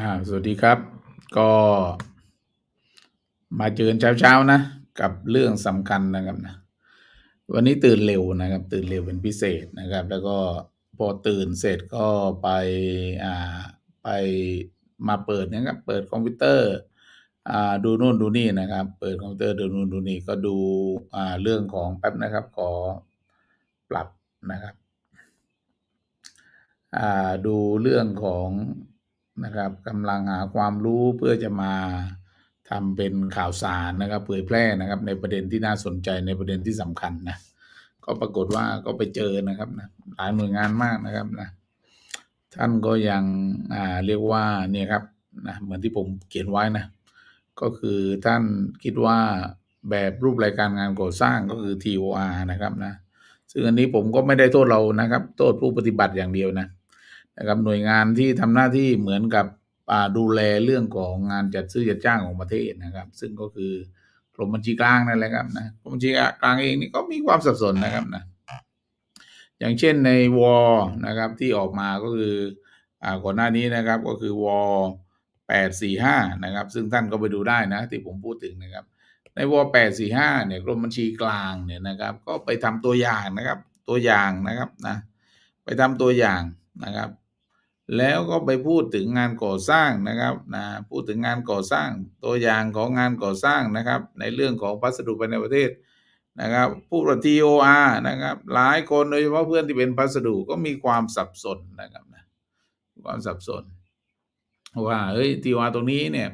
อ่าสวัสดีครับ ก็มาเจอกันเช้าๆนะ กับเรื่องสำคัญนะครับนะวันนี้ตื่นเร็วนะครับ ตื่นเร็วเป็นพิเศษนะครับ แล้วก็พอตื่นเสร็จก็ไปอ่าไปมาเปิดนะครับ เปิดคอมพิวเตอร์อ่าดูนู่นดูนี่นะครับ เปิดคอมพิวเตอร์ดูนู่นดูนี่ก็ดูอ่าเรื่องของแป๊บนะครับ ขอปรับนะครับอ่าดูเรื่องของ นะครับกำลังหาความรู้เพื่อจะมาทำเป็นข่าวสารนะครับเผยแพร่นะครับ ในประเด็นที่น่าสนใจในประเด็นที่สำคัญนะก็ปรากฏว่าก็ไปเจอนะครับนะหลายหน่วยงานมากนะครับนะท่านก็ยังอ่าเรียกว่าเนี่ยครับนะเหมือนที่ผมเขียนไว้นะก็คือท่านคิดว่าแบบรูปรายการงานก่อสร้างก็คือ TOR นะครับนะซึ่งอันนี้ผมก็ไม่ได้โทษเรานะครับ โทษผู้ปฏิบัติอย่างเดียวนะ นะครับหน่วยงานที่ทำหน้าที่เหมือนกับดูแลเรื่องของงานจัดซื้อจัดจ้างของประเทศนะครับ ซึ่งก็คือกรมบัญชีกลางนั่นแหละครับนะกรมบัญชีกลางเองนี่ก็มีความสับสนนะครับนะอย่างเช่นในวอนะครับที่ออกมาก็คืออ่าก่อนหน้านี้นะครับก็คือวอแปดสี่ห้านะครับ ซึ่งท่านก็ไปดูได้นะ ที่ผมพูดถึงนะครับ ในวอแปดสี่ห้าเนี่ยกรมบัญชีกลางเนี่ยนะครับ ก็ไปทำตัวอย่างนะครับ ตัวอย่างนะครับนะไปทำตัวอย่างนะครับ แล้วก็ไปพูดถึงงานก่อสร้างนะครับนะพูดถึงงานก่อสร้างตัวอย่างของงานก่อสร้างนะครับ ในเรื่องของพัสดุภายในประเทศนะครับผู้ประ TOR นะครับ หลายคนโดยเฉพาะเพื่อนที่เป็นพัสดุก็มีความสับสนนะครับนะความสับสน ว่าเฮ้ย TOR ตรงนี้เนี่ย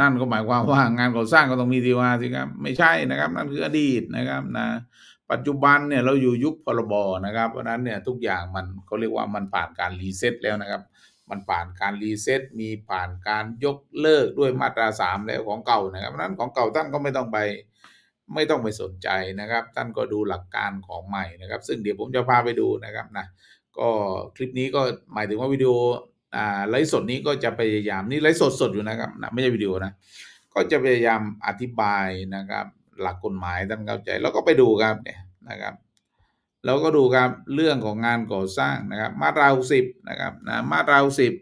นั่นก็หมายความว่างานก่อสร้างก็ต้องมี TOR สิครับ ไม่ใช่นะครับ นั่นคืออดีตนะครับนะ ปัจจุบันเนี่ยเราอยู่ยุคพรบนะครับ เพราะนั้นเนี่ยทุกอย่างมันเขาเรียกว่ามันผ่านการรีเซ็ตแล้วนะครับ มันผ่านการรีเซ็ตมีผ่านการยกเลิกด้วยมาตราสามแล้วของเก่านะครับเพราะนั้นของเก่าท่านก็ไม่ต้องไปไม่ต้องไปสนใจนะครับ ท่านก็ดูหลักการของใหม่นะครับ ซึ่งเดี๋ยวผมจะพาไปดูนะครับนะก็คลิปนี้ก็หมายถึงว่าวิดีโออ่าไลฟ์สดนี้ก็จะพยายามนี่ไลฟ์สดสดอยู่นะครับนะไม่ใช่วิดีโอนะก็จะพยายามอธิบายนะครับ หลักกฎหมายท่านเข้าใจ แล้วก็ไปดูครับเนี่ยนะครับแล้วก็ดูครับเรื่องของงานก่อสร้างนะครับ มาตราสิบนะครับนะมาตราสิบ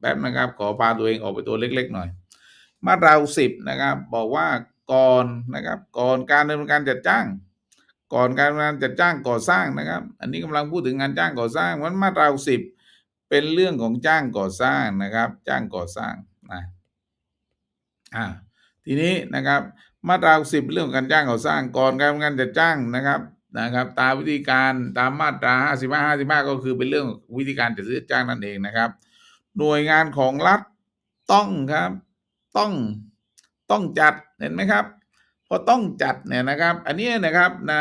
แป๊บนะครับขอพาตัวเองออกไปตัวเล็ก ๆ หน่อย มาตราสิบนะครับ บอกว่าก่อนนะครับก่อนการดำเนินการจัดจ้าง ก่อนการงานจัดจ้างก่อสร้างนะครับ อันนี้กำลังพูดถึงงานจ้างก่อสร้างวันมาตราสิบเป็นเรื่องของจ้างก่อสร้างนะครับ จ้างก่อสร้างนะอ่าทีนี้นะครับ มาตราสิบเรื่องการจ้างก่อสร้างก่อนการงานจัดจ้างนะครับนะครับ ตามวิธีการตามมาตราห้าสิบห้าห้าสิบห้าก็คือเป็นเรื่องวิธีการจัดซื้อจ้างนั่นเองนะครับ หน่วยงานของรัฐต้องครับ ต้องต้องจัดเห็นไหมครับพอต้องจัดเนี่ยนะครับ อันนี้นะครับนะ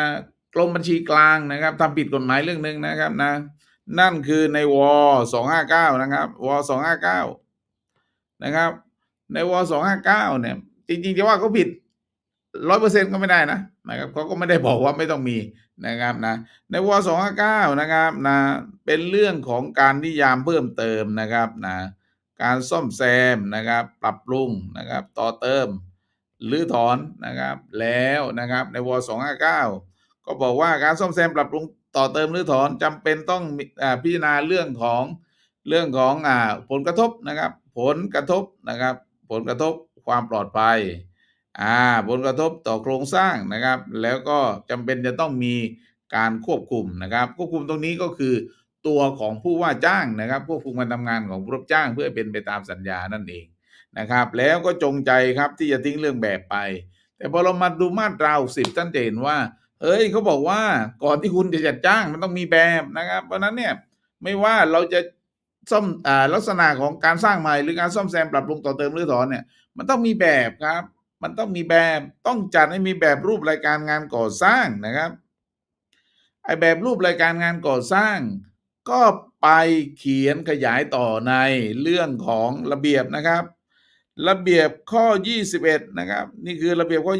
กรมบัญชีกลางนะครับทำผิดกฎหมายเรื่องหนึ่งนะครับนะ นั่นคือในวสองห้าเก้านะครับวสองห้าเก้านะครับ ในวสองห้าเก้าเนี่ย จริงๆจะว่าเขาผิด ร้อยเปอร์เซ็นก็ไม่ได้นะนะครับเขาก็ไม่ได้บอกว่าไม่ต้องมีนะครับนะในวสองห้าเก้านะครับนะเป็นเรื่องของการนิยามเพิ่มเติมนะครับนะการซ่อมแซมนะครับปรับปรุงนะครับต่อเติมหรือถอนนะครับแล้วนะครับในวสองห้าเก้าก็บอกว่าการซ่อมแซมปรับปรุงต่อเติมหรือถอนจำเป็นต้องอพิจารณาเรื่องของเรื่องของอ่าผลกระทบนะครับ ผลกระทบนะครับ ผลกระทบความปลอดภัย อ่าผลกระทบต่อโครงสร้างนะครับ แล้วก็จำเป็นจะต้องมีการควบคุมนะครับ ควบคุมตรงนี้ก็คือตัวของผู้ว่าจ้างนะครับ ควบคุมการทำงานของผู้รับจ้างเพื่อเป็นไปตามสัญญานั่นเองนะครับ แล้วก็จงใจครับที่จะทิ้งเรื่องแบบไป แต่พอเรามาดูมาตราสิบท่านจะเห็นว่าเฮ้ยเขาบอกว่าก่อนที่คุณจะจัดจ้างมันต้องมีแบบนะครับ เพราะฉะนั้นเนี่ยไม่ว่าเราจะซ่อมอ่าลักษณะของการสร้างใหม่หรือการซ่อมแซมปรับปรุงต่อเติมหรือถอนเนี่ย มันต้องมีแบบครับ มันต้องมีแบบต้องจัดให้มีแบบรูปรายการงานก่อสร้างนะครับไอแบบรูปรายการงานก่อสร้าง ก็ไปเขียนขยายต่อในเรื่องของระเบียบนะครับ ระเบียบข้อ 21 นะครับ นี่คือระเบียบข้อ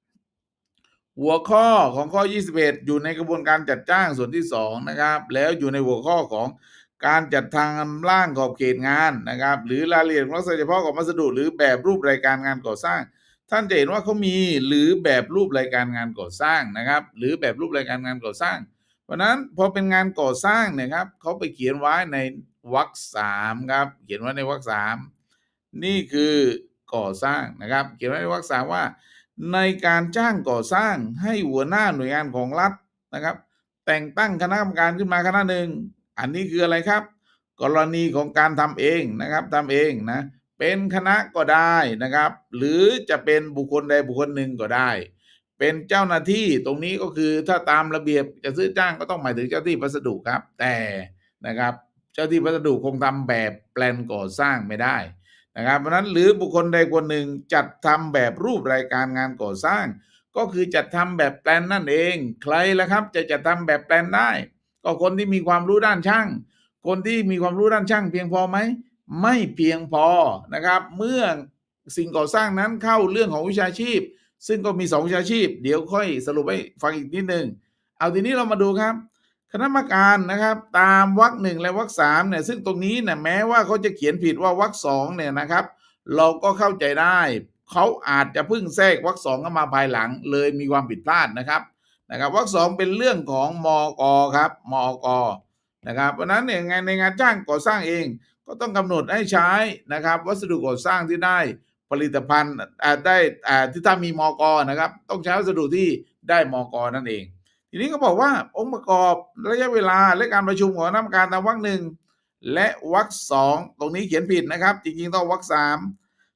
21 หัวข้อของข้อ 21 อยู่ในกระบวนการจัดจ้างส่วนที่ 2 นะครับ แล้วอยู่ในหัวข้อของการจัดทางร่างขอบเขตงานนะครับ หรือรายละเอียดของลักษณะเฉพาะของวัสดุ หรือแบบรูปรายการงานก่อสร้าง ท่านจะเห็นว่าเขามีหรือแบบรูปรายการงานก่อสร้างนะครับ หรือแบบรูปรายการงานก่อสร้าง เพราะนั้นพอเป็นงานก่อสร้างนี่ยครับเขาไปเขียนไว้ในวรรคสามครับ เขียนไว้ในวรรคสามนี่คือก่อสร้างนะครับ เขียนไว้ในวรรคสามว่า ในการจ้างก่อสร้างให้หัวหน้าหน่วยงานของรัฐนะครับ แต่งตั้งคณะกรรมการขึ้นมาคณะหนึ่ง อันนี้คืออะไรครับ กรณีของการทำเองนะครับทำเองนะ เป็นคณะก็ได้นะครับ หรือจะเป็นบุคคลใดบุคคลหนึ่งก็ได้ เป็นเจ้าหน้าที่ตรงนี้ก็คือถ้าตามระเบียบจะซื้อจ้างก็ต้องหมายถึงเจ้าที่พัสดุครับ แต่นะครับ เจ้าที่พัสดุคงทำแบบแปลนก่อสร้างไม่ได้นะครับ เพราะฉะนั้นหรือบุคคลใดคนหนึ่งจัดทำแบบรูปรายการงานก่อสร้าง ก็คือจัดทำแบบแปลนนั่นเอง ใครล่ะครับ จะจัดทำแบบแปลนได้ ก็คนที่มีความรู้ด้านช่าง คนที่มีความรู้ด้านช่างเพียงพอไหม ไม่เพียงพอนะครับ เมื่อสิ่งก่อสร้างนั้นเข้าเรื่องของวิชาชีพ ซึ่งก็มีสองวิชาชีพ เดี๋ยวค่อยสรุปให้ฟังอีกนิดนึง เอาทีนี้เรามาดูครับ คณะกรรมการนะครับ ตามวรรคหนึ่งและวรรคสามเนี่ยซึ่งตรงนี้เนี่ยแม้ว่าเขาจะเขียนผิดว่าวรรคสองเนี่ยนะครับ เราก็เข้าใจได้ เขาอาจจะเพิ่งแทรกวรรคสองเข้ามาภายหลังเลยมีความผิดพลาดนะครับนะครับวรรคสองเป็นเรื่องของมอกครับมอกนะครับเพราะฉะนั้นเนี่ยงานในงานจ้างก่อสร้างเอง ก็ต้องกำหนดให้ใช้นะครับ วัสดุก่อสร้างที่ได้ผลิตภัณฑ์ได้ที่ถ้ามีมอกนะครับ ต้องใช้วัสดุที่ได้มอกนั่นเอง ทีนี้ก็บอกว่าองค์ประกอบระยะเวลาและการประชุมของคณะกรรมการตามวรรคหนึ่งและวรรคสองตรงนี้เขียนผิดนะครับ จริงๆต้องวรรคสาม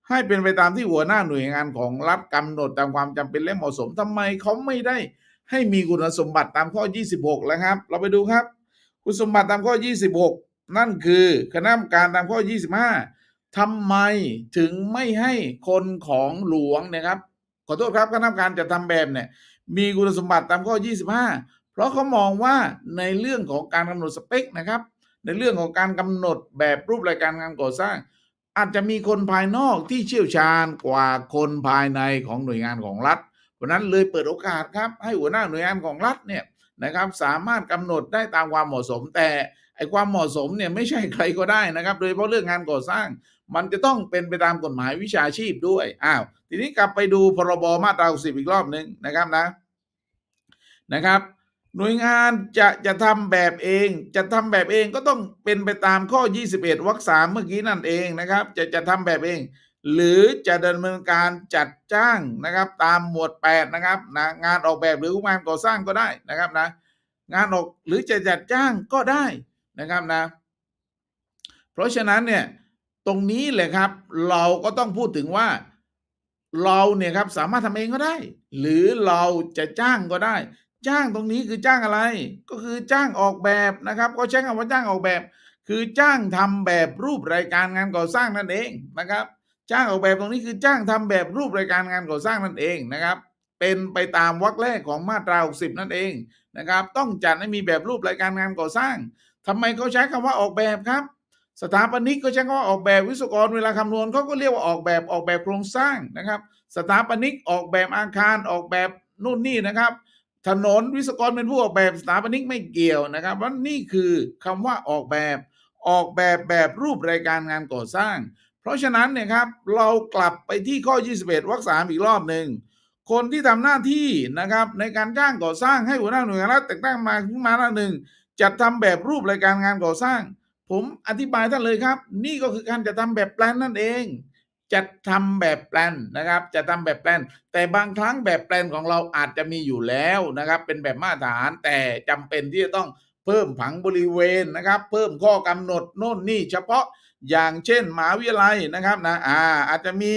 ให้เป็นไปตามที่หัวหน้าหน่วยงานของรัฐกำหนดตามความจำเป็นและเหมาะสมทำไมเขาไม่ได้ให้มีคุณสมบัติตามข้อ 26 แล้วครับ เราไปดูครับ คุณสมบัติตามข้อ 26 นั่นคือคณะกรรมการตามข้อ 25ทำไมถึงไม่ให้คนของหลวงนะครับ ขอโทษครับคณะกรรมการจะทำแบบเนี่ยมีคุณสมบัติตามข้อ 25 เพราะเขามองว่าในเรื่องของการกำหนดสเปคนะครับ ในเรื่องของการกำหนดแบบรูปรายการงานก่อสร้าง อาจจะมีคนภายนอกที่เชี่ยวชาญกว่าคนภายในของหน่วยงานของรัฐเพราะนั้นเลยเปิดโอกาสครับให้หัวหน้าหน่วยงานของรัฐเนี่ยนะครับสามารถกำหนดได้ตามความเหมาะสมแต่ ไอ้ความเหมาะสมเนี่ยไม่ใช่ใครก็ได้นะครับ โดยเฉพาะเรื่องงานก่อสร้าง มันจะต้องเป็นไปตามกฎหมายวิชาชีพด้วยอ้าวทีนี้กลับไปดูพรบมาตราสิบอีกรอบหนึ่งนะครับนะนะครับ หน่วยงานจะจะทำแบบเองจะทำแบบเองก็ต้องเป็นไปตามข้อ 21วรรคสามเมื่อกี้นั่นเองนะครับ จะจะทำแบบเอง หรือจะดำเนินการจัดจ้างนะครับ ตามหมวด 8 นะครับนะงานออกแบบหรืองานก่อสร้างก็ได้นะครับนะงานออกหรือจะจัดจ้างก็ได้ นะครับนะ เพราะฉะนั้นเนี่ยตรงนี้แหละครับ เราก็ต้องพูดถึงว่าเราเนี่ยครับสามารถทำเองก็ได้ หรือเราจะจ้างก็ได้ จ้างตรงนี้คือจ้างอะไร ก็คือจ้างออกแบบนะครับ ก็ใช้คำว่าจ้างออกแบบ คือจ้างทำแบบรูปรายการงานก่อสร้างนั่นเองนะครับ จ้างออกแบบตรงนี้คือจ้างทำแบบรูปรายการงานก่อสร้างนั่นเองนะครับ เป็นไปตามวรรคแรกของมาตรา 60 นั่นเองนะครับ ต้องจัดให้มีแบบรูปรายการงานก่อสร้าง ทำไมเขาใช้คำว่าออกแบบครับ สถาปนิกก็ใช้คำว่าออกแบบวิศวกรเวลาคำนวณเขาก็เรียกว่าออกแบบออกแบบโครงสร้างนะครับ สถาปนิกออกแบบอาคารออกแบบนู่นนี่นะครับ ถนนวิศวกรเป็นผู้ออกแบบสถาปนิกไม่เกี่ยวนะครับว่านี่คือคำว่าออกแบบออกแบบแบบรูปรายการงานก่อสร้าง เพราะฉะนั้นเนี่ยครับเรากลับไปที่ข้อ 21วรรคสามอีกรอบหนึ่งคนที่ทำหน้าที่นะครับในการจ้างก่อสร้างให้หัวหน้าหน่วยงานรัฐแต่งตั้งมาขึ้นมาหน้าหนึ่ง จัดทำแบบรูปรายการงานก่อสร้าง ผมอธิบายท่านเลยครับ นี่ก็คือการจัดทำแบบแปลนนั่นเองจัดทำแบบแปลนนะครับจะทำแบบแปลนแต่บางครั้งแบบแปลนของเราอาจจะมีอยู่แล้วนะครับ เป็นแบบมาตรฐานแต่จำเป็นที่จะต้องเพิ่มผังบริเวณนะครับ เพิ่มข้อกำหนดโน่นนี่เฉพาะอย่างเช่นมหาวิทยาลัยนะครับนะอ่าอาจจะมี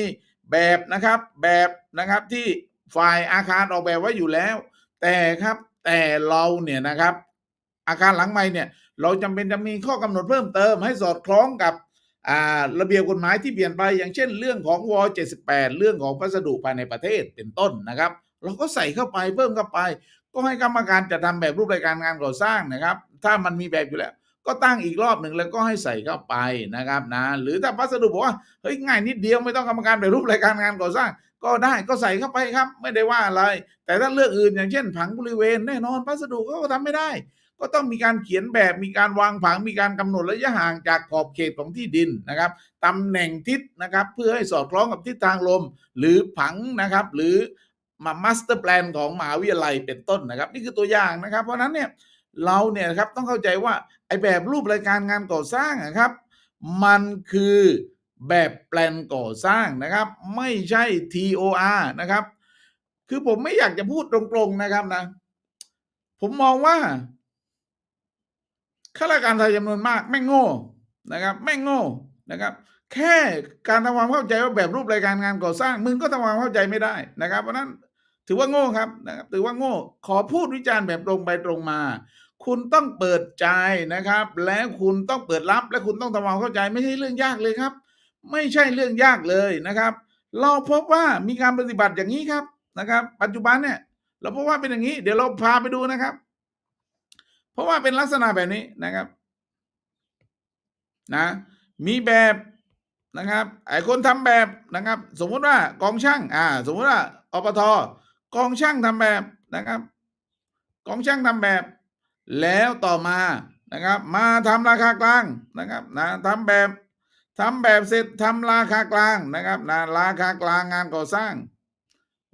แบบนะครับแบบนะครับที่ฝ่ายอาคารออกแบบไว้อยู่แล้ว แต่ครับแต่เราเนี่ยนะครับ อาคารหลังใหม่เนี่ยเราจำเป็นจะมีข้อกำหนดเพิ่มเติมให้สอดคล้องกับระเบียบกฎหมายที่เปลี่ยนไปอย่างเช่น เรื่องของว78 เรื่องของพัสดุภายในประเทศเป็นต้นนะครับ เราก็ใส่เข้าไปเพิ่มเข้าไป ก็ให้กรรมการจะทำแบบรูปรายการงานก่อสร้างนะครับ ถ้ามันมีแบบอยู่แล้ว ก็ตั้งอีกรอบหนึ่งแล้วก็ให้ใส่เข้าไปนะครับนะหรือถ้าพัสดุบอกว่าเฮ้ยง่ายนิดเดียวไม่ต้องกรรมการแบบรูปรายการงานก่อสร้าง ก็ได้ก็ใส่เข้าไปครับ ไม่ได้ว่าอะไร แต่ถ้าเรื่องอื่นอย่างเช่น ผังบริเวณแน่นอนพัสดุก็ทำไม่ได้ ก็ต้องมีการเขียนแบบมีการวางผังมีการกำหนดระยะห่างจากขอบเขตของที่ดินนะครับตำแหน่งทิศนะครับ เพื่อให้สอดคล้องกับทิศทางลม หรือผังนะครับ หรือมามาสเตอร์แพลนของมหาวิทยาลัยเป็นต้นนะครับ นี่คือตัวอย่างนะครับ เพราะนั้นเนี่ยเราเนี่ยครับต้องเข้าใจว่าไอ้แบบรูปรายการงานก่อสร้างอะครับ มันคือแบบแปลนก่อสร้างนะครับ ไม่ใช่ TOR นะครับ คือผมไม่อยากจะพูดตรงๆนะครับนะ ผมมองว่า ข้าราชการไทยจำนวนมากแม่งโง่นะครับแม่งโง่นะครับ แค่การทำความเข้าใจว่าแบบรูปรายการงานก่อสร้าง มึงก็ทำความเข้าใจไม่ได้นะครับ เพราะฉะนั้นถือว่าโง่ครับนะครับ ถือว่าโง่ ขอพูดวิจารณ์แบบตรงไปตรงมา คุณต้องเปิดใจนะครับ และคุณต้องเปิดรับ และคุณต้องทำความเข้าใจไม่ใช่เรื่องยากเลยครับ ไม่ใช่เรื่องยากเลยนะครับ เราพบว่ามีการปฏิบัติอย่างนี้ครับนะครับ ปัจจุบันเนี่ย เราพบว่าเป็นอย่างนี้ เดี๋ยวเราพาไปดูนะครับ เพราะว่าเป็นลักษณะแบบนี้นะครับนะมีแบบนะครับไอ้คนทำแบบนะครับ สมมุติว่ากองช่างอ่า สมมุติว่าอปทกองช่างทำแบบนะครับกองช่างทำแบบ แล้วต่อมานะครับ มาทำราคากลางนะครับนะทำแบบทำแบบเสร็จทำราคากลางนะครับนะราคากลางงานก่อสร้าง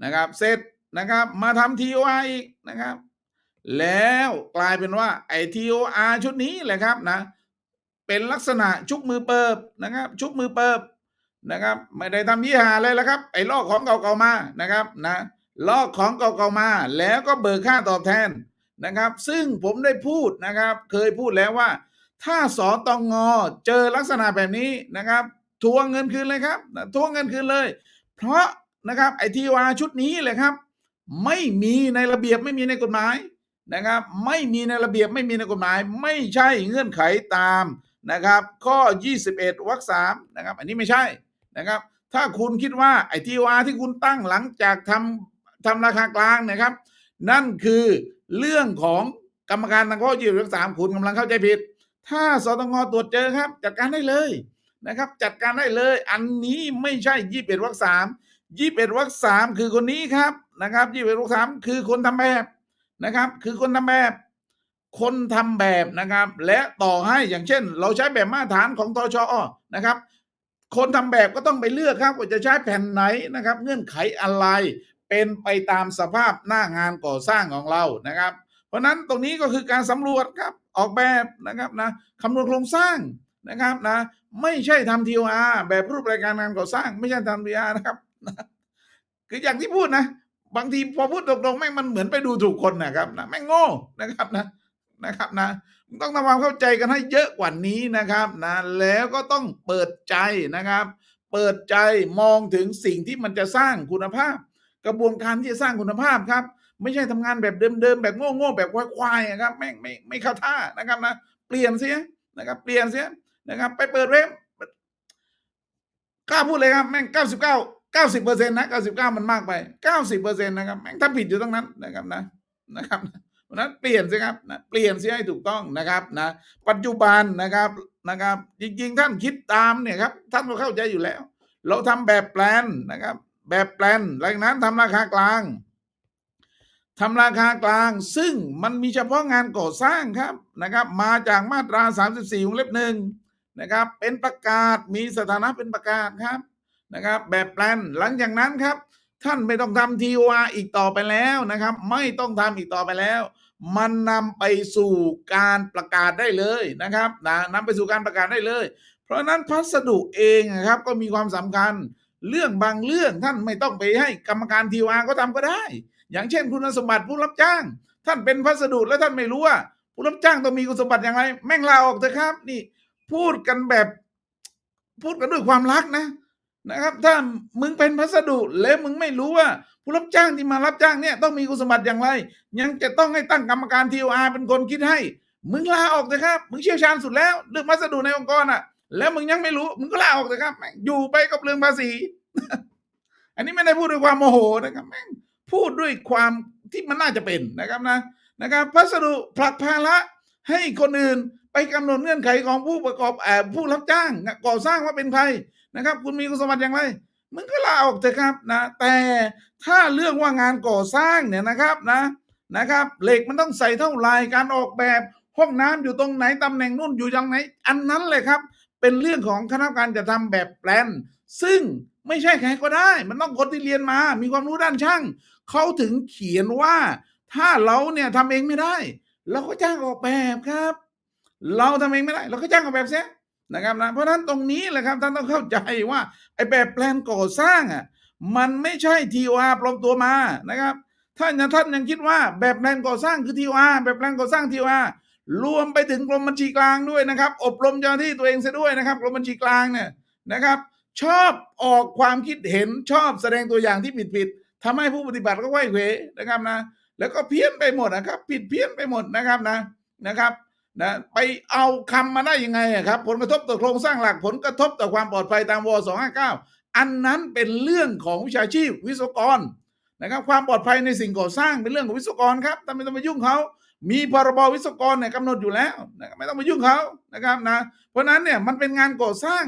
นะครับ เสร็จนะครับ มาทำ TOR อีกนะครับ แล้วกลายเป็นว่าไอ้ TOR ชุดนี้แหละครับนะ เป็นลักษณะชุบมือเปิบนะครับ ชุบมือเปิบนะครับ ไม่ได้ทำยี่หาเลยแล้วครับ ไอ้ลอกของเก่าๆมานะครับนะลอกของเก่าๆมา แล้วก็เบิกค่าตอบแทนนะครับ ซึ่งผมได้พูดนะครับ เคยพูดแล้วว่า ถ้าสอตองอเจอลักษณะแบบนี้นะครับทวงเงินคืนเลยครับนะทวงเงินคืนเลย เพราะนะครับไอทีวาชุดนี้เลยครับ ไม่มีในระเบียบไม่มีในกฎหมาย นะครับไม่มีในระเบียบไม่มีในกฎหมาย ไม่ใช่เงื่อนไขตามนะครับ ข้อ 21วรรคสามนะครับ อันนี้ไม่ใช่นะครับ ถ้าคุณคิดว่าไอทีวาที่คุณตั้งหลังจากทำทำราคากลางนะครับ นั่นคือเรื่องของกรรมการทางข้อยี่สิบวรรคสามคุณกำลังเข้าใจผิด ถ้าสตงตรวจเจอครับ จัดการได้เลยนะครับ จัดการได้เลย อันนี้ไม่ใช่ยี่สิบเอ็ดวรรคสามยี่สิบเอ็ดวรรคสามคือคนนี้ครับนะครับยี่สิบเอ็ดวรรคสามคือคนทำแบบ นะครับ คือคนทำแบบ คนทำแบบนะครับ และต่อให้อย่างเช่น เราใช้แบบมาตรฐานของตชอนะครับ คนทำแบบก็ต้องไปเลือกครับว่าจะใช้แผ่นไหนนะครับ เงื่อนไขอะไรเป็นไปตามสภาพหน้างานก่อสร้างของเรานะครับ เพราะฉะนั้นตรงนี้ก็คือการสำรวจครับออกแบบนะครับนะคำนวณโครงสร้างนะครับนะไม่ใช่ทำ TOR แบบรูปรายการงานก่อสร้าง ไม่ใช่ทำ TOR นะครับคืออย่างที่พูดนะ บางทีพอพูดตรงๆแม่งมันเหมือนไปดูถูกคนนะครับนะแม่งโง่นะครับนะนะครับนะต้องทำความเข้าใจกันให้เยอะกว่านี้นะครับนะแล้วก็ต้องเปิดใจนะครับ เปิดใจมองถึงสิ่งที่มันจะสร้างคุณภาพ กระบวนการที่จะสร้างคุณภาพครับ ไม่ใช่ทำงานแบบเดิมๆแบบโง่ๆแบบควายๆอะครับแม่งไม่ไม่เข้าท่านะครับนะเปลี่ยนเสียนะครับ เปลี่ยนเสียนะครับ ไปเปิดเว็บกล้าพูดเลยครับแม่งเก้าสิบเก้า เก้าสิบเปอร์เซ็นต์นะเก้าสิบเก้ามันมากไปเก้าสิบเปอร์เซ็นต์นะครับแม่งถ้าผิดอยู่ตรงนั้นนะครับนะนะครับเพราะนั้นเปลี่ยนสิครับนะเปลี่ยนสียให้ถูกต้องนะครับนะปัจจุบันนะครับนะครับ จริงๆ ท่านคิดตามเนี่ยครับท่านก็เข้าใจอยู่แล้ว เราทำแบบแปลนนะครับ แบบแปลนหลังนั้นทำราคากลางทำราคากลาง ซึ่งมันมีเฉพาะงานก่อสร้างครับนะครับ มาจากมาตรา 34วงเล็บหนึ่งนะครับ เป็นประกาศมีสถานะเป็นประกาศครับ นะครับ แบบแปลนหลังจากนั้นครับ ท่านไม่ต้องทำ TOR อีกต่อไปแล้วนะครับ ไม่ต้องทำอีกต่อไปแล้ว มันนำไปสู่การประกาศได้เลยนะครับนะนำไปสู่การประกาศได้เลย เพราะนั้นพัสดุเองนะครับก็มีความสำคัญ เรื่องบางเรื่องท่านไม่ต้องไปให้กรรมการทีวาก็ทำก็ได้ อย่างเช่น คุณสมบัติผู้รับจ้าง ท่านเป็นพัสดุแล้วท่านไม่รู้ว่าผู้รับจ้างต้องมีคุณสมบัติอย่างไร แม่งลาออกเถอะครับ นี่ พูดกันแบบ พูดกันด้วยความรักนะ นะครับถ้ามึงเป็นพัสดุแล้วมึงไม่รู้ว่า ผู้รับจ้างที่มารับจ้างเนี่ยต้องมีคุณสมบัติอย่างไร ยังจะต้องให้ตั้งกรรมการทีอาเป็นคนคิดให้ มึงลาออกเถอะครับ มึงเชี่ยวชาญสุดแล้วเรื่องพัสดุในองค์กรอะ แล้วมึงยังไม่รู้ มึงก็ลาออกเถอะครับ อยู่ไปกับเรื่องภาษี อันนี้ไม่ได้พูดด้วยความโมโหนะครับแม่งพูดด้วยความที่มันน่าจะเป็นนะครับนะนะครับพัสดุผลักภาระให้คนอื่นไปกำหนดเงื่อนไขของผู้ประกอบแอบผู้รับจ้างก่อสร้างว่าเป็นใคร นะครับ คุณมีคุณสมบัติอย่างไรมึงก็ลาออกเถอะครับนะ แต่ถ้าเรื่องว่างานก่อสร้างเนี่ยนะครับนะนะครับ เหล็กมันต้องใส่เท่าไหรการออกแบบห้องน้ำอยู่ตรงไหนตำแหน่งนู่นอยู่ตรงไหน อันนั้นเลยครับ เป็นเรื่องของคณะกรรมการจะทำแบบแปลน ซึ่งไม่ใช่ใครก็ได้ มันต้องคนที่เรียนมา มีความรู้ด้านช่างเขาถึงเขียนว่าถ้าเราเนี่ยทำเองไม่ได้ เราก็จ้างออกแบบครับ เราทำเองไม่ได้ เราก็จ้างออกแบบเสีย นะครับนะเพราะนั้นตรงนี้แหละครับท่านต้องเข้าใจว่าไอ้แบบแปลนก่อสร้างอะมันไม่ใช่ทีอาปลอมตัวมานะครับท่านยังท่านยังคิดว่าแบบแปลนก่อสร้างคือทีอาแบบแปลนก่อสร้างทีอารวมไปถึงกรมบัญชีกลางด้วยนะครับ อบรมเจ้าหน้าที่ตัวเองเสียด้วยนะครับกรมบัญชีกลางเนี่ยนะครับ ชอบออกความคิดเห็นชอบแสดงตัวอย่างที่ผิดๆทำให้ผู้ปฏิบัติก็ไหวเขวนะครับนะ แล้วก็เพี้ยนไปหมดนะครับ ผิดเพี้ยนไปหมดนะครับนะนะครับ นะไปเอาคำมาได้ยังไงครับ ผลกระทบต่อโครงสร้างหลักผลกระทบต่อความปลอดภัยตามว259 อันนั้นเป็นเรื่องของวิชาชีพวิศวกรนะครับความปลอดภัยในสิ่งก่อสร้างเป็นเรื่องของวิศวกรครับท่ไม่ต้องไปยุ่งเขา มีพรบวิศวกรเนี่ยกำหนดอยู่แล้วนะไม่ต้องไปยุ่งเขานะครับนะเพราะฉะนั้นเนี่ยมันเป็นงานก่อสร้าง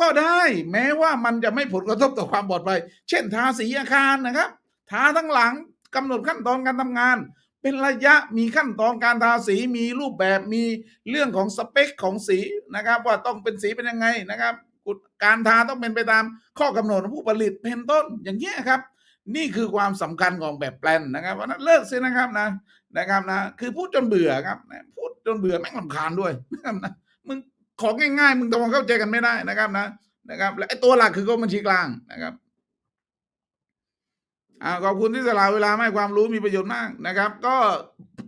ก็ได้แม้ว่ามันจะไม่ผลกระทบต่อความปลอดภัย เช่นทาสีอาคารนะครับ ทาทั้งหลังกำหนดขั้นตอนการทำงาน เป็นระยะมีขั้นตอนการทาสีมีรูปแบบมีเรื่องของสเปคของสีนะครับ ว่าต้องเป็นสีเป็นยังไงนะครับการทาต้องเป็นไปตามข้อกำหนดของผู้ผลิตเป็นต้นอย่างเงี้ยครับ นี่คือความสำคัญของแบบแปลนนะครับเพราะนั้นเลิกเสียนะครับนะนะครับนะ คือพูดจนเบื่อครับพูดจนเบื่อแม่งลำคาญด้วยนะครับนะมึงของง่ายๆ มึงต้องเข้าใจกันไม่ได้นะครับนะนะครับและไอ้ตัวหลักคือกรมบัญชีกลางนะครับ อ่าขอบคุณที่สละเวลาให้ความรู้มีประโยชน์มากนะครับ ก็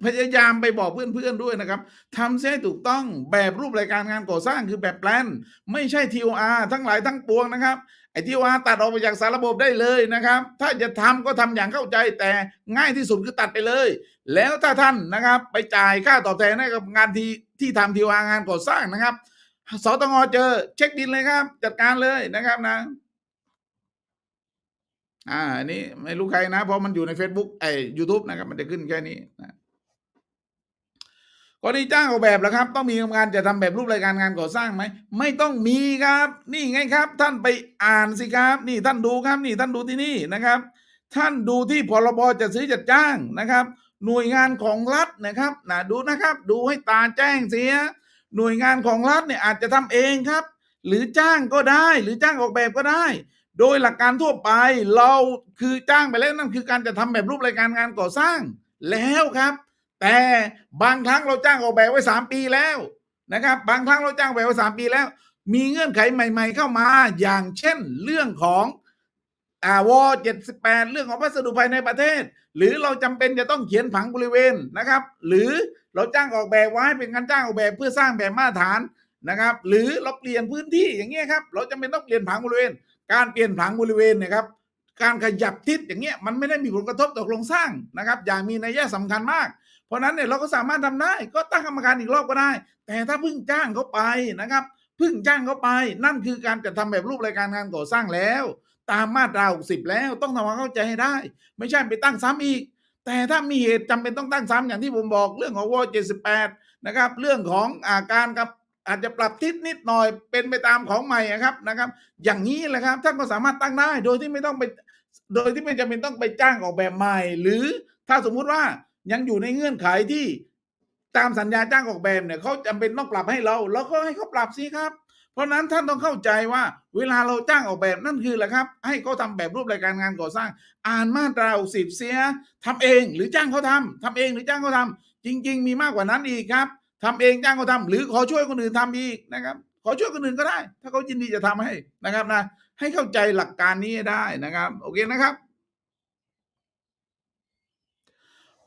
พยายามไปบอกเพื่อนๆด้วยนะครับทำเส้ถูกต้องแบบรูปรายการงานก่อสร้างคือแบบแปลนไม่ใช่ TOR ทั้งหลายทั้งปวงนะครับไอ้ TOR ตัดออกไปจากสารระบบได้เลยนะครับ ถ้าจะทำก็ทำอย่างเข้าใจแต่ง่ายที่สุดคือตัดไปเลย แล้วถ้าท่านนะครับ ไปจ่ายค่าตอบแทนให้กับงานที่ที่ทำ TOR งานก่อสร้างนะครับสตงเจอเช็คบินเลยครับ จัดการเลยนะครับนะ อ่าอันนี้ไม่รู้ใครนะ เพราะมันอยู่ใน Facebook ไอ้ YouTube นะครับ มันจะขึ้นแค่นี้นะกรณีจ้างออกแบบแล้วครับ ต้องมีงานจะทำแบบรูปรายการงานก่อสร้างไหม ไม่ต้องมีครับ นี่ไงครับ ท่านไปอ่านสิครับ นี่ท่านดูครับ นี่ท่านดูที่นี่นะครับ ท่านดูที่พรบจัดซื้อจัดจ้างนะครับ หน่วยงานของรัฐนะครับนะดูนะครับ ดูให้ตาแจ้งเสีย หน่วยงานของรัฐเนี่ยอาจจะทำเองครับ หรือจ้างก็ได้ หรือจ้างออกแบบก็ได้ โดยหลักการทั่วไปเราคือจ้างไปแล้วนั่นคือการจะทำแบบรูปรายการงานก่อสร้างแล้วครับ แต่บางครั้งเราจ้างออกแบบไว้สามปีแล้วนะครับ บางครั้งเราจ้างแบบไว้สามปีแล้ว มีเงื่อนไขใหม่ ๆ เข้ามาอย่างเช่นเรื่องของอ่าวเจ็ดสิบแปดเรื่องของพัสดุภายในประเทศ หรือเราจำเป็นจะต้องเขียนผังบริเวณนะครับ หรือเราจ้างออกแบบไว้เป็นการจ้างออกแบบเพื่อสร้างแบบมาตรฐานนะครับ หรือเราเปลี่ยนพื้นที่อย่างเงี้ยครับ เราจำเป็นต้องเปลี่ยนผังบริเวณ การเปลี่ยนผังบริเวณนี่ยครับ การขยับทิศอย่างเงี้ยมันไม่ได้มีผลกระทบต่อโครงสร้างนะครับ อย่างมีนัยสำคัญมาก เพราะนั้นเนี่ยเราก็สามารถทำได้ ก็ตั้งกรรมการอีกรอบก็ได้ แต่ถ้าเพิ่งจ้างเขาไปนะครับเพิ่งจ้างเขาไป นั่นคือการจัดทำแบบรูปรายการงานก่อสร้างแล้ว ตามมาตรา60แล้วต้องทำความเข้าใจให้ได้ ไม่ใช่ไปตั้งซ้ำอีก แต่ถ้ามีเหตุจำเป็นต้องตั้งซ้ำอย่างที่ผมบอกเรื่องของว78นะครับ เรื่องของอาการกับ อาจจะปรับทิศนิดหน่อยเป็นไปตามของใหม่ครับนะครับ อย่างนี้แหละครับท่านก็สามารถตั้งได้โดยที่ไม่ต้องไปโดยที่ไม่จำเป็นต้องไปจ้างออกแบบใหม่ หรือถ้าสมมุติว่ายังอยู่ในเงื่อนไขที่ตามสัญญาจ้างออกแบบเนี่ยเขาจำเป็นต้องปรับให้เราเราก็ให้เขาปรับสิครับ เพราะนั้นท่านต้องเข้าใจว่า เวลาเราจ้างออกแบบนั่นคือแหละครับ ให้เขาทำแบบรูปรายการงานก่อสร้าง อ่านมาตรา60เสียทำเองหรือจ้างเขาทำทำเองหรือจ้างเขาทำจริง ๆ มีมากกว่านั้นอีกครับ ทำเองจ้างเขาทำหรือขอช่วยคนอื่นทำอีกนะครับ ขอช่วยคนอื่นก็ได้ ถ้าเขายินดีจะทำให้นะครับนะ ให้เข้าใจหลักการนี้ได้นะครับ โอเคนะครับ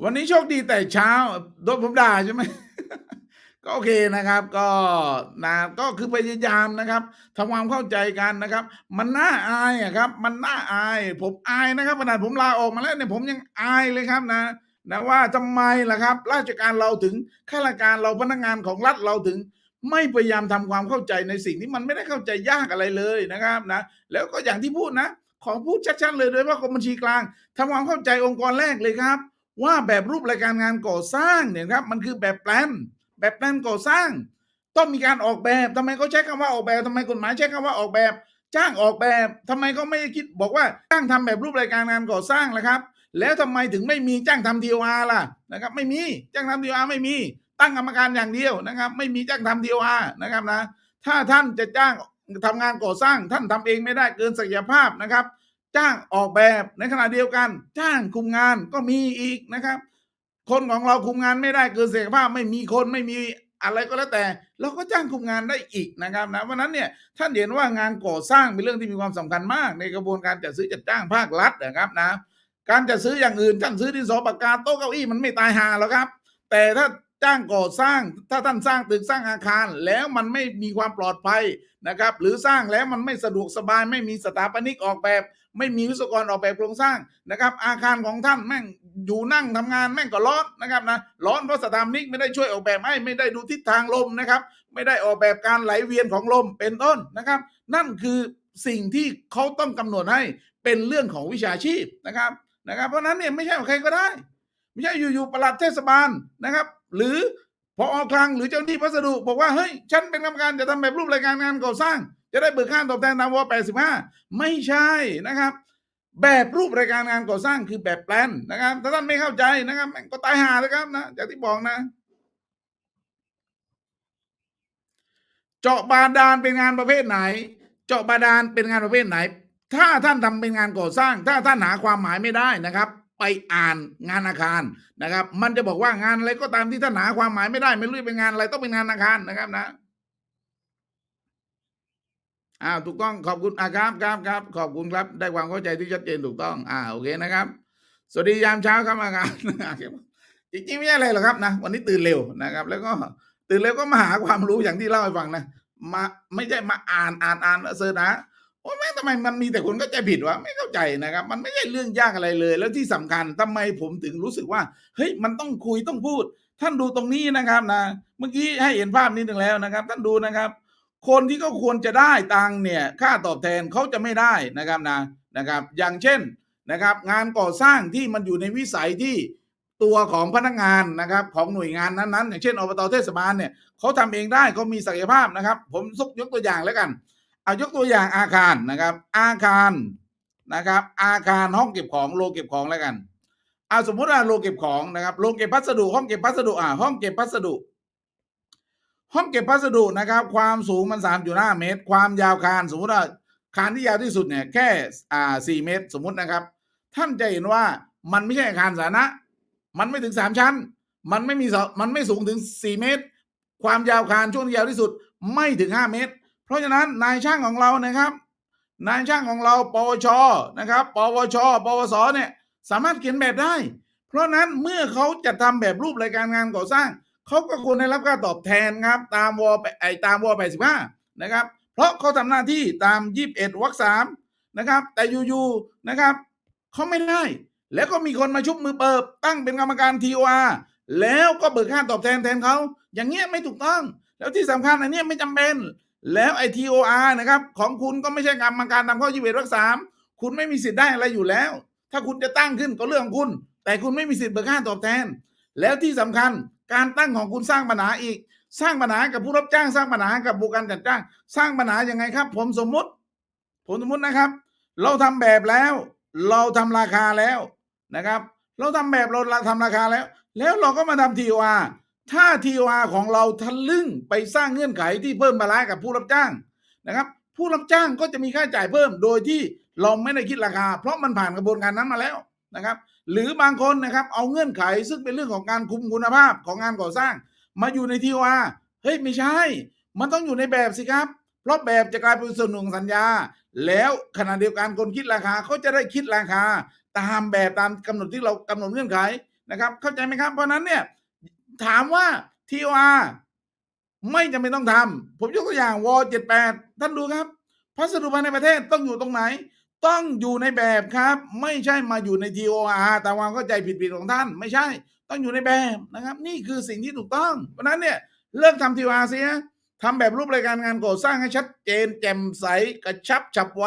วันนี้โชคดีแต่เช้าโดนผมด่าใช่ไหมก็โอเคนะครับก็นะก็คือพยายามนะครับทำความเข้าใจกันนะครับ มันน่าอายอะครับ มันน่าอาย ผมอายนะครับขนาดผมลาออกมาแล้วเนี่ยผมยังอายเลยครับนะ นะว่าทำไมล่ะครับ ราชการเราถึงข้าราชการเราพนักงานของรัฐเราถึง ไม่พยายามทำความเข้าใจในสิ่งที่มันไม่ได้เข้าใจยากอะไรเลยนะครับนะแล้วก็อย่างที่พูดนะของพูดชัดๆเลยโดยเฉพากรมบัญชีกลางทำความเข้าใจองค์กรแรกเลยครับ ว่าแบบรูปรายการงานก่อสร้างเนี่ยครับมันคือแบบแปลนแบบแปลนก่อสร้าง ต้องมีการออกแบบทำไมเขาใช้คำว่าออกแบบทำไมกฎหมายใช้คำว่าออกแบบ จ้างออกแบบทำไมเขาไม่คิดบอกว่าจ้างทำแบบรูปรายการงานก่อสร้างล่ะครับ แล้วทำไมถึงไม่มีจ้างทำทีโออาร์ล่ะนะครับไม่มีจ้างทำทีโออาร์ไม่มี ตั้งกรรมการอย่างเดียวนะครับ ไม่มีจ้างทำทีโออาร์นะครับนะถ้าท่านจะจ้างทำงานก่อสร้างท่านทำเองไม่ได้เกินศักยภาพนะครับ จ้างออกแบบในขณะเดียวกัน จ้างคุมงานก็มีอีกนะครับ คนของเราคุมงานไม่ได้เกินศักยภาพไม่มีคนไม่มีอะไรก็แล้วแต่ เราก็จ้างคุมงานได้อีกนะครับนะเพราะนั้นเนี่ยท่านเห็นว่างานก่อสร้างเป็นเรื่องที่มีความสำคัญมาก ในกระบวนการจัดซื้อจัดจ้างภาครัฐนะครับนะ การจัดซื้ออย่างอื่นท่านซื้อที่สอปากกาโต๊ะเก้าอี้มันไม่ตายหาหรอกครับ แต่ถ้าจ้างก่อสร้าง ถ้าท่านสร้างตึกสร้างอาคารแล้วมันไม่มีความปลอดภัยนะครับ หรือสร้างแล้วมันไม่สะดวกสบาย ไม่มีสถาปนิกออกแบบ ไม่มีวิศวกรออกแบบโครงสร้างนะครับ อาคารของท่านแม่งอยู่นั่งทำงานแม่งก็ร้อนนะครับนะร้อนเพราะสถาปนิกไม่ได้ช่วยออกแบบให้ไม่ได้ดูทิศทางลมนะครับ ไม่ได้ออกแบบการไหลเวียนของลมเป็นต้นนะครับ นั่นคือสิ่งที่เขาต้องกำหนดให้เป็นเรื่องของวิชาชีพนะครับ นะครับเพราะนั้นเนี่ยไม่ใช่ใครก็ได้ ไม่ใช่อยู่ๆประหลัดเทศบาลนะครับ หรือพอคลังหรือเจ้าหน้าที่พัสดุ บอกว่าเฮ้ยฉันเป็นกรรมการจะทำแบบรูปรายการงานก่อสร้าง จะได้เบิกค่าตอบแทนตามว85 ไม่ใช่นะครับ แบบรูปรายการงานก่อสร้างคือแบบแปลนนะครับ ถ้าท่านไม่เข้าใจนะครับก็ตายหาเลยครับนะจากที่บอกนะเจาะบาดาลเป็นงานประเภทไหน เจาะบาดาลเป็นงานประเภทไหน ถ้าท่านทำเป็นงานก่อสร้าง ถ้าท่านหาความหมายไม่ได้นะครับ ไปอ่านงานอาคารนะครับ มันจะบอกว่างานอะไรก็ตามที่ท่านหาความหมายไม่ได้ ไม่รู้เป็นงานอะไรต้องเป็นงานอาคารนะครับนะอ้าวถูกต้องขอบคุณอาครับครับครับขอบคุณครับ ได้ความเข้าใจที่ชัดเจนถูกต้อง อ่าโอเคนะครับ สวัสดียามเช้าครับอาการจริงๆไม่ใช่อะไรหรอกครับนะวันนี้ตื่นเร็วนะครับ แล้วก็ตื่นเร็วก็มาหาความรู้อย่างที่เล่าให้ฟังนะมาไม่ใช่มาอ่านอ่านอ่านแล้วเสิร์ชนะ โอ้แม่งทำไมมันมีแต่คนเข้าใจผิดวะไม่เข้าใจนะครับ มันไม่ใช่เรื่องยากอะไรเลย แล้วที่สำคัญทำไมผมถึงรู้สึกว่า เฮ้ยมันต้องคุยต้องพูด ท่านดูตรงนี้นะครับนะ เมื่อกี้ให้เห็นภาพนิดหนึ่งแล้วนะครับ ท่านดูนะครับ คนที่ก็ควรจะได้ตังเนี่ยค่าตอบแทนเขาจะไม่ได้นะครับนะนะครับ อย่างเช่นนะครับ งานก่อสร้างที่มันอยู่ในวิสัยที่ตัวของพนักงานนะครับของหน่วยงานนั้นๆอย่างเช่นอบตเทศบาลเนี่ยเขาทำเองได้เขามีศักยภาพนะครับ ผมยกตัวอย่างแล้วกัน เอายกตัวอย่างอาคารนะครับ อาคารนะครับ อาคารห้องเก็บของโรงเก็บของแล้วกันเอาสมมุติว่าโรงเก็บของนะครับโรงเก็บพัสดุ ห้องเก็บพัสดุอ่าห้องเก็บพัสดุ ห้องเก็บพัสดุนะครับ ความสูงมันสามจุดห้าเมตร ความยาวคานสมมุติว่าคานที่ยาวที่สุดเนี่ยแค่อ่าสี่เมตร สมมุตินะครับ ท่านจะเห็นว่ามันไม่ใช่อาคารสาธารณะ มันไม่ถึงสามชั้น มันไม่มีเสามันไม่สูงถึงสี่เมตร ความยาวคานช่วงที่ยาวที่สุดไม่ถึงห้าเมตร เพราะฉะนั้นนายช่างของเรานะครับ นายช่างของเรา ปวชนะครับ ปวช ปวสเนี่ยสามารถเขียนแบบได้ เพราะนั้นเมื่อเขาจะทำแบบรูปรายการงานก่อสร้างเขาก็ควรได้รับค่าตอบแทนครับ ตามวไอตามว85นะครับ เพราะเขาทำหน้าที่ตาม21วรรคสามนะครับ แต่อยู่ๆนะครับเขาไม่ได้ แล้วก็มีคนมาชุบมือเปิบตั้งเป็นกรรมการ TOR แล้วก็เบิกค่าตอบแทนแทนเขาอย่างเงี้ยไม่ถูกต้อง แล้วที่สำคัญอันเนี้ยไม่จำเป็น แล้วไอ TOR นะครับ ของคุณก็ไม่ใช่กรรมการตามข้อ21วรรคสามคุณไม่มีสิทธิ์ได้อะไรอยู่แล้ว ถ้าคุณจะตั้งขึ้นก็เรื่องของคุณ แต่คุณไม่มีสิทธิ์เบิกค่าตอบแทน แล้วที่สำคัญการตั้งของคุณสร้างปัญหาอีก สร้างปัญหากับผู้รับจ้างสร้างปัญหากับบุคคลจัดจ้าง สร้างปัญหายังไงครับ ผมสมมุติ ผมสมมุตินะครับ เราทำแบบแล้ว เราทำราคาแล้วนะครับ เราทำแบบเราทำราคาแล้ว แล้วเราก็มาทำ TOR ถ้า TOR ของเราทะลึ่งไปสร้างเงื่อนไขที่เพิ่มภาระกับผู้รับจ้างนะครับ ผู้รับจ้างก็จะมีค่าใช้จ่ายเพิ่มโดยที่เราไม่ได้คิดราคา เพราะมันผ่านกระบวนการนั้นมาแล้วนะครับ หรือบางคนนะครับเอาเงื่อนไขซึ่งเป็นเรื่องของการคุมคุณภาพของงานก่อสร้าง มาอยู่ในทีวาเฮ้ยไม่ใช่ มันต้องอยู่ในแบบสิครับ เพราะแบบจะกลายเป็นส่วนหนึ่งของสัญญา แล้วขณะเดียวกันคนคิดราคาเขาจะได้คิดราคา ตามแบบตามกำหนดที่เรากำหนดเงื่อนไขนะครับ เข้าใจไหมครับ เพราะนั้นเนี่ย ถามว่าทีวาไม่จำเป็นต้องทำผมยกตัวอย่างวอเจ็ดแปดท่านดูครับ พัสดุภายในประเทศต้องอยู่ตรงไหน ต้องอยู่ในแบบครับ ไม่ใช่มาอยู่ใน TOR ตามความเข้าใจผิดๆของท่าน ไม่ใช่ ต้องอยู่ในแบบนะครับ นี่คือสิ่งที่ถูกต้อง เพราะฉะนั้นเนี่ยเลิกทำ TOR เสียทำแบบรูปรายการงานก่อสร้างให้ชัดเจน แจ่มใสกระชับฉับไว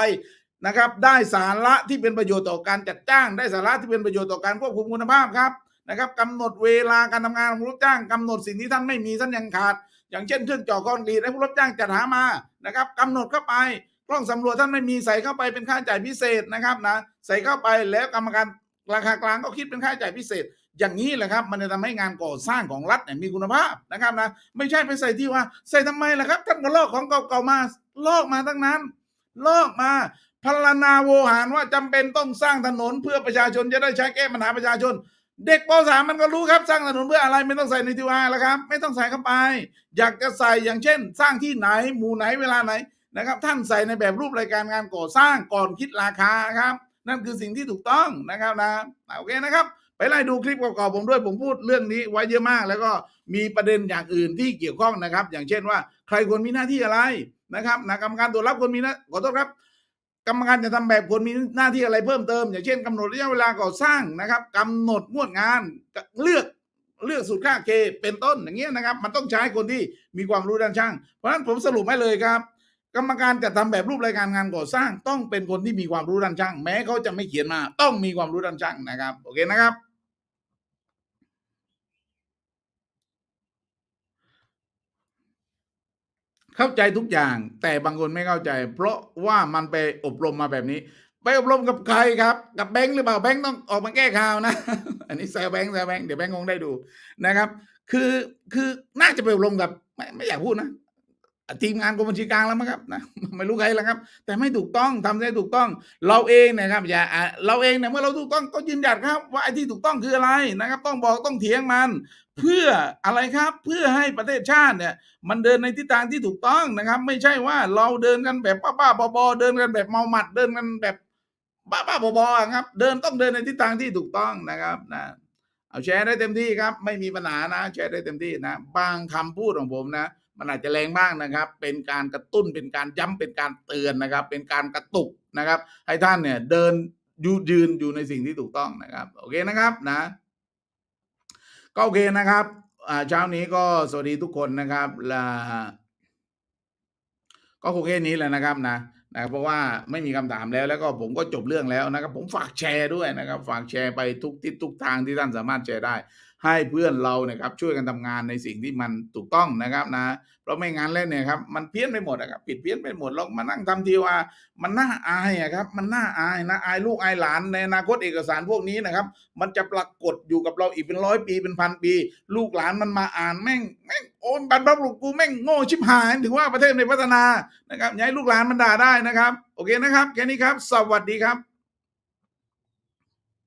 นะครับ ได้สาระที่เป็นประโยชน์ต่อการจัดจ้าง ได้สาระที่เป็นประโยชน์ต่อการควบคุมคุณภาพครับ นะครับกำหนดเวลาการทำงานของผู้รับจ้างกำหนดสิ่งที่ท่านไม่มีท่านยังขาด อย่างเช่นเครื่องเจาะคอนกรีตให้ผู้รับจ้างจัดหามานะครับกำหนดเข้าไปกล้องสำรวจท่านไม่มีใส่เข้าไปเป็นค่าจ่ายพิเศษนะครับนะใส่เข้าไปแล้วกรรมการราคากลางก็คิดเป็นค่าจ่ายพิเศษ อย่างนี้แหละครับ มันจะทำให้งานก่อสร้างของรัฐเนี่ยมีคุณภาพนะครับนะไม่ใช่ไปใส่ที่ว่า ใส่ทำไมล่ะครับท่านก็ลอกของเก่าๆมาลอกมาตั้งนั้น ลอกมาพลนาโวหารว่าจำเป็นต้องสร้างถนนเพื่อประชาชนจะได้ใช้แก้ปัญหาประชาชน เด็กป .3 มันก็รู้ครับสร้างถนนเพื่ออะไรไม่ต้องใส่ในทีวาแล้วครับ ไม่ต้องใส่เข้าไป อยากจะใส่อย่างเช่น สร้างที่ไหนหมู่ไหนเวลาไหนนะครับ ท่านใส่ในแบบรูปรายการงานก่อสร้างก่อนคิดราคาครับ นั่นคือสิ่งที่ถูกต้องนะครับนะโอเคนะครับ ไปไล่ดูคลิปเก่าๆผมด้วยผมพูดเรื่องนี้ไว้เยอะมาก แล้วก็มีประเด็นอย่างอื่นที่เกี่ยวข้องนะครับ อย่างเช่นว่า ใครควรมีหน้าที่อะไรนะครับนะกรรมการตรวจรับควรมีน้าขอโทษครับ กรรมการจะทำแบบควรมีหน้าที่อะไรเพิ่มเติม อย่างเช่นกำหนดระยะเวลาก่อสร้างนะครับกำหนดงวดงานเลือกเลือกสูตรค่าเคเป็นต้นอย่างเงี้ยนะครับ มันต้องใช้คนที่มีความรู้ด้านช่าง เพราะฉะนั้นผมสรุปให้เลยครับ กรรมการจะทำแบบรูปรายการงานก่อสร้าง ต้องเป็นคนที่มีความรู้ด้านช่าง แม้เขาจะไม่เขียนมา ต้องมีความรู้ด้านช่างนะครับ โอเคนะครับ เข้าใจทุกอย่าง แต่บางคนไม่เข้าใจ เพราะว่ามันไปอบรมมาแบบนี้ ไปอบรมกับใครครับ กับแบงค์หรือเปล่าแบงค์ต้องออกมาแก้ข่าวนะ อันนี้แซวแบงค์แซวแบงค์เดี๋ยวแบงค์คงได้ดูนะครับ คือคือน่าจะไปอบรมกับไม่ไม่อยากพูดนะ ทีมงานกรมบัญชีกลางแล้วมั้งครับนะไม่รู้ใครแล้วครับ แต่ไม่ถูกต้องทำได้ถูกต้อง เราเองนะครับอย่าเราเองเนี่ยเมื่อเราถูกต้องก็ยืนหยัดครับ ว่าไอ้ที่ถูกต้องคืออะไรนะครับ ต้องบอกต้องเถียงมัน เพื่ออะไรครับเพื่อให้ประเทศชาติเนี่ย มันเดินในทิศทางที่ถูกต้องนะครับ ไม่ใช่ว่าเราเดินกันแบบป้าๆบอๆเดินกันแบบเมาหมัดเดินกันแบบบ้าๆบอๆอะครับ เดินต้องเดินในทิศทางที่ถูกต้องนะครับนะเอาแชร์ได้เต็มที่ครับ ไม่มีปัญหานะ แชร์ได้เต็มที่นะ บางคำพูดของผมนะ มันอาจจะแรงบ้างนะครับ เป็นการกระตุ้นเป็นการย้ำเป็นการเตือนนะครับ เป็นการกระตุกนะครับ ให้ท่านเนี่ยเดินยืนยืนอยู่ในสิ่งที่ถูกต้องนะครับ โอเคนะครับนะ ก็โอเคนะครับอาเช้านี้ก็สวัสดีทุกคนนะครับและก็คงแค่นี้แหละนะครับนะนะเพราะว่าไม่มีคำถามแล้วแล้วก็ผมก็จบเรื่องแล้วนะครับ ผมฝากแชร์ด้วยนะครับ ฝากแชร์ไปทุกทิศทุกทางที่ท่านสามารถแชร์ได้ ให้เพื่อนเราเนี่ยครับช่วยกันทำงานในสิ่งที่มันถูกต้องนะครับนะเพราะไม่งั้นแล้วเนี่ยครับมันเพี้ยนไปหมดนะครับผิดเพี้ยนไปหมดเรามานั่งทำทีว่า มันน่าอายอะครับมันน่าอายนะอายลูกอายหลานในอนาคตเอกสารพวกนี้นะครับ มันจะปรากฏอยู่กับเราอีกเป็นร้อยปีเป็นพันปี ลูกหลานมันมาอ่านแม่งแม่งโอนบรรพบุรุษกูแม่งโง่ชิบหายถึงว่าประเทศในพัฒนานะครับอย่าให้ลูกหลานมันด่าได้นะครับ โอเคนะครับแค่นี้ครับ สวัสดีครับ